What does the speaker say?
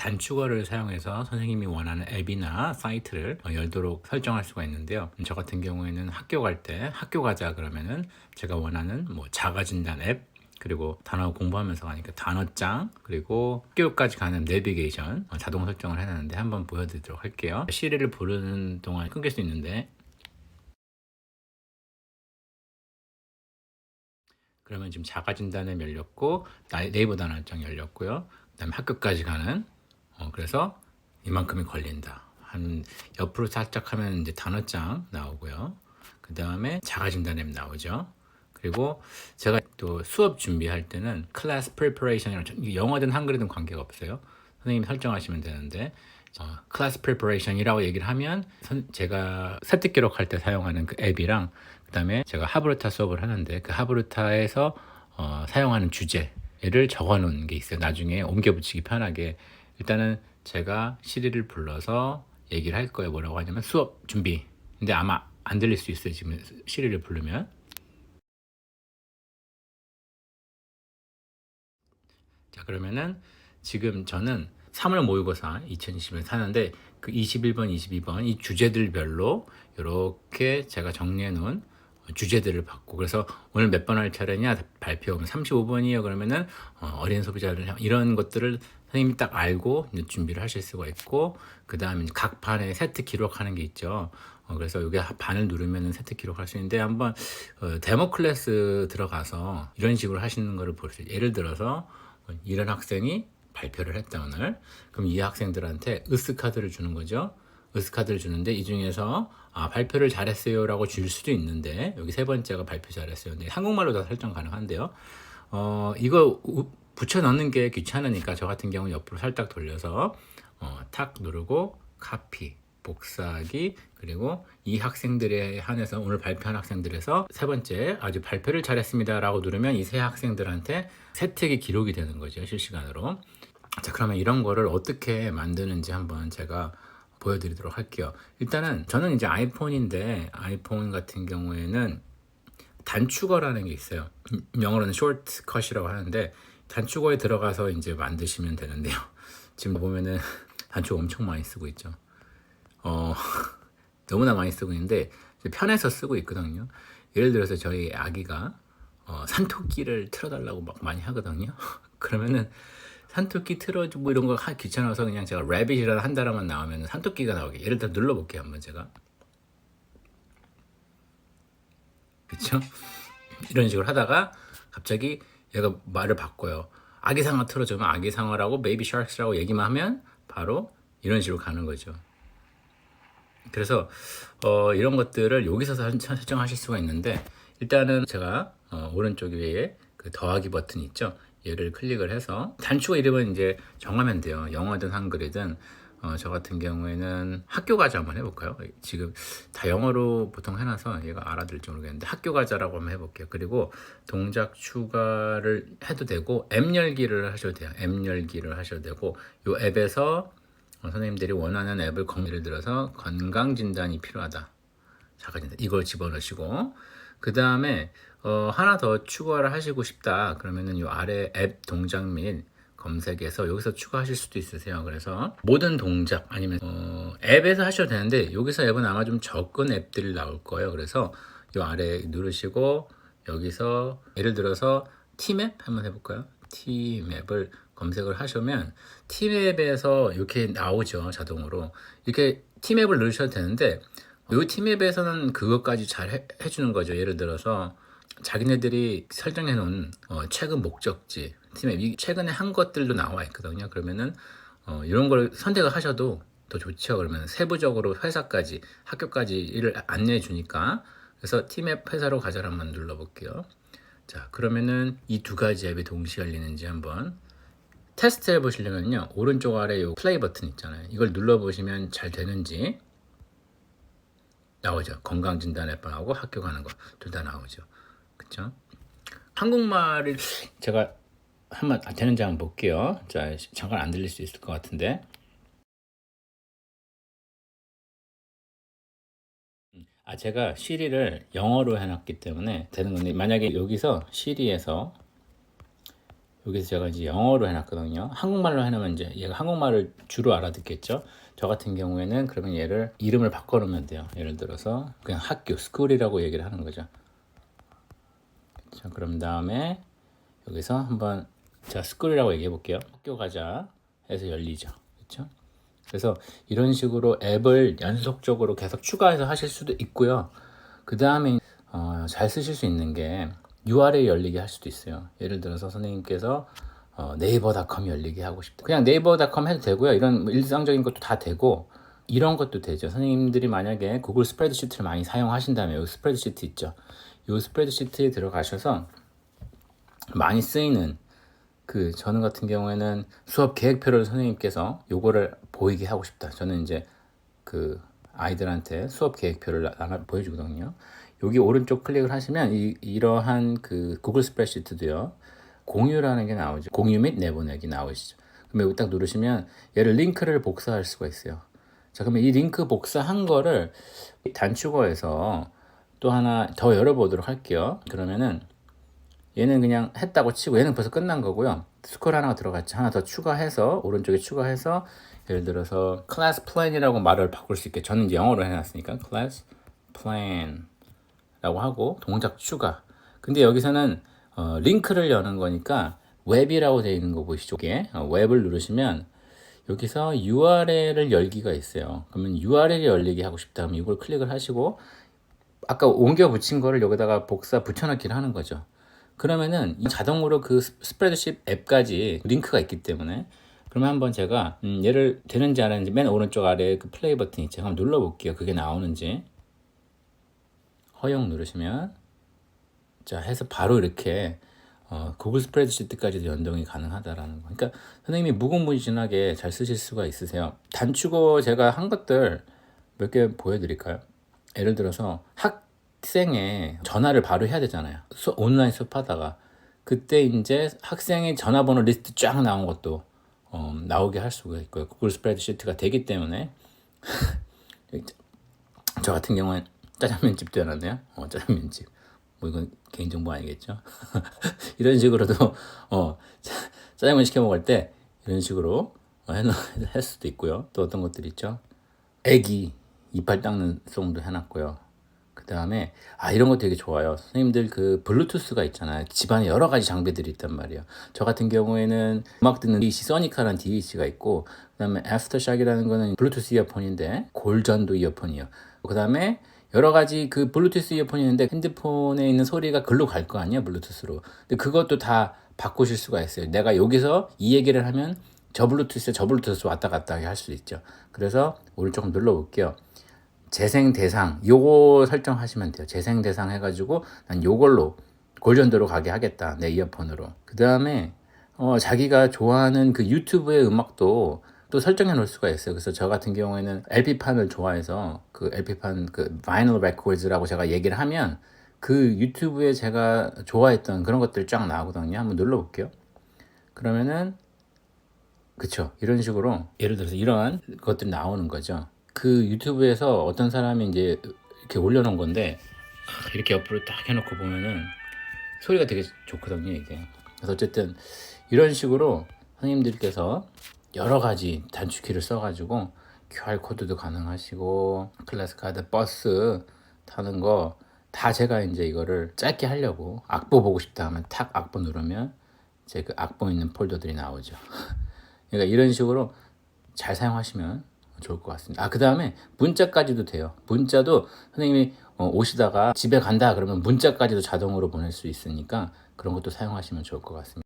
단축어를 사용해서 선생님이 원하는 앱이나 사이트를 어, 열도록 설정할 수가 있는데요. 저 같은 경우에는 학교 갈 때 학교 가자 그러면은 제가 원하는 뭐 자가 진단 앱 그리고 단어 공부하면서 가니까 단어장 그리고 학교까지 가는 내비게이션 어, 자동 설정을 해놨는데 한번 보여드리도록 할게요. 시리를 부르는 동안 끊길 수 있는데 그러면 지금 자가 진단에 열렸고 나- 네이버 단어장 열렸고요. 그 다음에 학교까지 가는 어, 그래서 이만큼이 걸린다. 한 옆으로 살짝 하면 이제 단어장 나오고요. 그 다음에 자가 진단 앱 나오죠. 그리고 제가 또 수업 준비할 때는 클래스 프리퍼레이션이랑 영어든 한글이든 관계가 없어요. 선생님이 설정하시면 되는데 어, 클래스 프리퍼레이션이라고 얘기를 하면 선- 제가 세특 기록할 때 사용하는 그 앱이랑 그다음에 제가 하브루타 수업을 하는데 그 하브루타에서 어, 사용하는 주제를 적어놓은 게 있어요. 나중에 옮겨 붙이기 편하게 일단은 제가 시리를 불러서 얘기를 할 거예요. 뭐라고 하냐면 수업 준비. 근데 아마 안 들릴 수 있어요. 지금 시리를 부르면. 자 그러면은 지금 저는 3월 모의고사 2020을 사는데 그 21번, 22번 이 주제들별로 이렇게 제가 정리해 놓은 주제들을 받고 그래서 오늘 몇 번 할 차례냐 발표하면 35번이요 그러면은 어, 어린 소비자를 향- 이런 것들을 선생님이 딱 알고 준비를 하실 수가 있고 그 다음에 각 반에 세트 기록하는 게 있죠. 어, 그래서 여기 반을 누르면은 세트 기록할 수 있는데 한번 어, 데모 클래스 들어가서 이런 식으로 하시는 거를 보세요. 예를 들어서 어, 이런 학생이 발표를 했다 오늘. 그럼 이 학생들한테 으스 카드를 주는 거죠. 으스 카드를 주는데 이 중에서 아 발표를 잘했어요라고 줄 수도 있는데 여기 세 번째가 발표 잘했어요. 근데 한국말로 다 설정 가능한데요. 어 이거 우- 붙여 넣는 게 귀찮으니까 저 같은 경우 옆으로 살짝 돌려서 어, 탁 누르고 카피 복사하기 그리고 이 학생들에 한해서 오늘 발표한 학생들에서 세 번째 아주 발표를 잘했습니다라고 누르면 이 세 학생들한테 세택이 기록이 되는 거죠 실시간으로 자 그러면 이런 거를 어떻게 만드는지 한번 제가 보여드리도록 할게요 일단은 저는 이제 아이폰인데 아이폰 같은 경우에는 단축어라는 게 있어요 음, 영어로는 shortcut이라고 하는데 단축어에 들어가서 이제 만드시면 되는데요 지금 보면은 단축어 엄청 많이 쓰고 있죠 어, 너무나 많이 쓰고 있는데 편해서 쓰고 있거든요. 예를 들어서 저희 아기가 어, 산토끼를 틀어달라고 막 많이 하거든요. 그러면은 산토끼 틀어주고 뭐 이런 거 하, 귀찮아서 그냥 제가 래빗이라도 한 단어만 나오면 산토끼가 나오게. 예를 들어 눌러볼게요 한번 제가. 그렇죠? 이런 식으로 하다가 갑자기 얘가 말을 바꿔요. 아기상어 틀어주면 아기상어라고 베이비 샤크스라고 얘기만 하면 바로 이런 식으로 가는 거죠. 그래서 어, 이런 것들을 여기서 설- 설정하실 수가 있는데 일단은 제가 어, 오른쪽 위에 그 더하기 버튼 있죠. 얘를 클릭을 해서 단축어 이름은 이제 정하면 돼요. 영어든 한글이든 어, 저 같은 경우에는 학교 가자 한번 해볼까요? 지금 다 영어로 보통 해놔서 얘가 알아들을지 모르겠는데 학교 가자라고 한번 해볼게요. 그리고 동작 추가를 해도 되고 앱 열기를 하셔도 돼요. 앱 열기를 하셔도 되고 이 앱에서 어, 선생님들이 원하는 앱을 건- 예를 들어서 건강 진단이 필요하다. 자가 진단 이걸 집어넣으시고 그 다음에 어, 하나 더 추가를 하시고 싶다. 그러면은 이 아래 앱 동작 및 검색에서 여기서 추가하실 수도 있으세요. 그래서 모든 동작 아니면 어, 앱에서 하셔도 되는데 여기서 앱은 아마 좀 적은 앱들이 나올 거예요. 그래서 이 아래 누르시고 여기서 예를 들어서 티맵 한번 해볼까요? 티맵을 검색을 하시면 티맵에서 이렇게 나오죠 자동으로 이렇게 티맵을 누르셔도 되는데 이 티맵에서는 그것까지 잘 해, 해주는 거죠. 예를 들어서 자기네들이 설정해 놓은 어, 최근 목적지 이 최근에 한 것들도 나와 있거든요. 그러면은 어, 이런 걸 선택을 하셔도 더 좋죠. 그러면 세부적으로 회사까지 학교까지를 안내해 주니까. 그래서 티맵 회사로 가자 한번 눌러볼게요. 자 그러면은 이 두 가지 앱이 동시에 열리는지 한번 테스트 해보시려면요. 오른쪽 아래 요 플레이 버튼 있잖아요. 이걸 눌러보시면 잘 되는지 나오죠. 건강진단 앱하고 학교 가는 거 둘 다 나오죠. 그쵸? 한국말을 제가 한번 되는지 한번 볼게요. 자 잠깐 안 들릴 수 있을 것 같은데. 아 제가 시리를 영어로 해놨기 때문에 되는 건데 만약에 여기서 시리에서 여기서 제가 이제 영어로 해놨거든요. 한국말로 해놓으면 이제 얘가 한국말을 주로 알아듣겠죠. 저 같은 경우에는 그러면 얘를 이름을 바꿔놓으면 돼요. 예를 들어서 그냥 학교, 스쿨이라고 얘기를 하는 거죠. 자, 그럼 다음에 여기서 한번 자 스쿨이라고 얘기해 볼게요. 학교 가자 해서 열리죠. 그렇죠? 그래서 이런 식으로 앱을 연속적으로 계속 추가해서 하실 수도 있고요. 그 다음에 어, 잘 쓰실 수 있는 게 URL 열리게 할 수도 있어요. 예를 들어서 선생님께서 어, 네이버닷컴 열리게 하고 싶다. 그냥 네이버닷컴 해도 되고요. 이런 일상적인 것도 다 되고 이런 것도 되죠. 선생님들이 만약에 구글 스프레드시트를 많이 사용하신다면 여기 스프레드시트 있죠. 이 스프레드시트에 들어가셔서 많이 쓰이는 그 저는 같은 경우에는 수업 계획표를 선생님께서 요거를 보이게 하고 싶다. 저는 이제 그 아이들한테 수업 계획표를 보여주거든요. 여기 오른쪽 클릭을 하시면 이, 이러한 그 구글 스프레드시트도요. 공유라는 게 나오죠. 공유 및 내보내기 나오시죠. 그러면 여기 딱 누르시면 얘를 링크를 복사할 수가 있어요. 자, 그러면 이 링크 복사한 거를 단축어에서 또 하나 더 열어보도록 할게요. 그러면은 얘는 그냥 했다고 치고 얘는 벌써 끝난 거고요. 스콜 하나가 들어갔죠. 하나 더 추가해서 오른쪽에 추가해서 예를 들어서 class plan이라고 말을 바꿀 수 있게 저는 이제 영어로 해놨으니까 class plan 라고 하고 동작 추가. 근데 여기서는 어, 링크를 여는 거니까 웹이라고 되어 있는 거 보이시죠? 이게 어, 웹을 누르시면 여기서 URL을 열기가 있어요. 그러면 URL이 열리게 하고 싶다 하면 이걸 클릭을 하시고 아까 옮겨 붙인 거를 여기다가 복사 붙여넣기를 하는 거죠. 그러면은 이 자동으로 그 스- 스프레드십 앱까지 링크가 있기 때문에 그러면 한번 제가 음, 얘를 되는지 안 되는지 맨 오른쪽 아래에 그 플레이 버튼 있죠. 한번 눌러볼게요. 그게 나오는지 허용 누르시면 자 해서 바로 이렇게 어, 구글 스프레드시트까지도 연동이 가능하다라는 거. 그러니까 선생님이 무궁무진하게 잘 쓰실 수가 있으세요. 단축어 제가 한 것들 몇 개 보여드릴까요? 예를 들어서 학생의 전화를 바로 해야 되잖아요. 수, 온라인 수업하다가 그때 이제 학생의 전화번호 리스트 쫙 나온 것도 어, 나오게 할 수가 있고요. 구글 스프레드시트가 되기 때문에 저 같은 경우는 짜장면집도 해놨네요. 어, 짜장면집. 뭐 이건 개인정보 아니겠죠? 이런 식으로도 어, 짜- 짜장면 시켜 먹을 때 이런 식으로 어, 해놓, 할 수도 있고요. 또 어떤 것들 있죠? 애기 이빨 닦는 송도 해놨고요. 그 다음에 아 이런 거 되게 좋아요. 선생님들 그 블루투스가 있잖아요. 집안에 여러 가지 장비들이 있단 말이에요. 저 같은 경우에는 음악 듣는 DC 소니카라는 DAC가 있고 그 다음에 애프터샥이라는 거는 블루투스 이어폰인데 골전도 이어폰이요. 그 다음에 여러 가지 그 블루투스 이어폰이 있는데 핸드폰에 있는 소리가 글로 갈 거 아니야 블루투스로. 근데 그것도 다 바꾸실 수가 있어요. 내가 여기서 이 얘기를 하면 저 블루투스에 저 블루투스 왔다 갔다 할 수 있죠. 그래서 오른쪽 눌러 볼게요. 재생 대상 요거 설정하시면 돼요. 재생 대상 해가지고 난 요걸로 골전도로 가게 하겠다 내 이어폰으로. 그 다음에 어, 자기가 좋아하는 그 유튜브의 음악도 또 설정해 놓을 수가 있어요. 그래서 저 같은 경우에는 LP판을 좋아해서 그 LP판 그 vinyl records라고 제가 얘기를 하면 그 유튜브에 제가 좋아했던 그런 것들 쫙 나오거든요. 한번 눌러 볼게요. 그러면은 그쵸. 이런 식으로 예를 들어서 이러한 것들이 나오는 거죠. 그 유튜브에서 어떤 사람이 이제 이렇게 올려놓은 건데 이렇게 옆으로 딱 해놓고 보면은 소리가 되게 좋거든요, 이게. 그래서 어쨌든 이런 식으로 선생님들께서 여러 가지 단축키를 써가지고 QR 코드도 가능하시고 클래스 카드, 버스 타는 거 다 제가 이제 이거를 짧게 하려고 악보 보고 싶다 하면 탁 악보 누르면 이제 그 악보 있는 폴더들이 나오죠. 그러니까 이런 식으로 잘 사용하시면 좋을 것 같습니다. 아, 그 다음에 문자까지도 돼요. 문자도 선생님이 어, 오시다가 집에 간다 그러면 문자까지도 자동으로 보낼 수 있으니까 그런 것도 사용하시면 좋을 것 같습니다.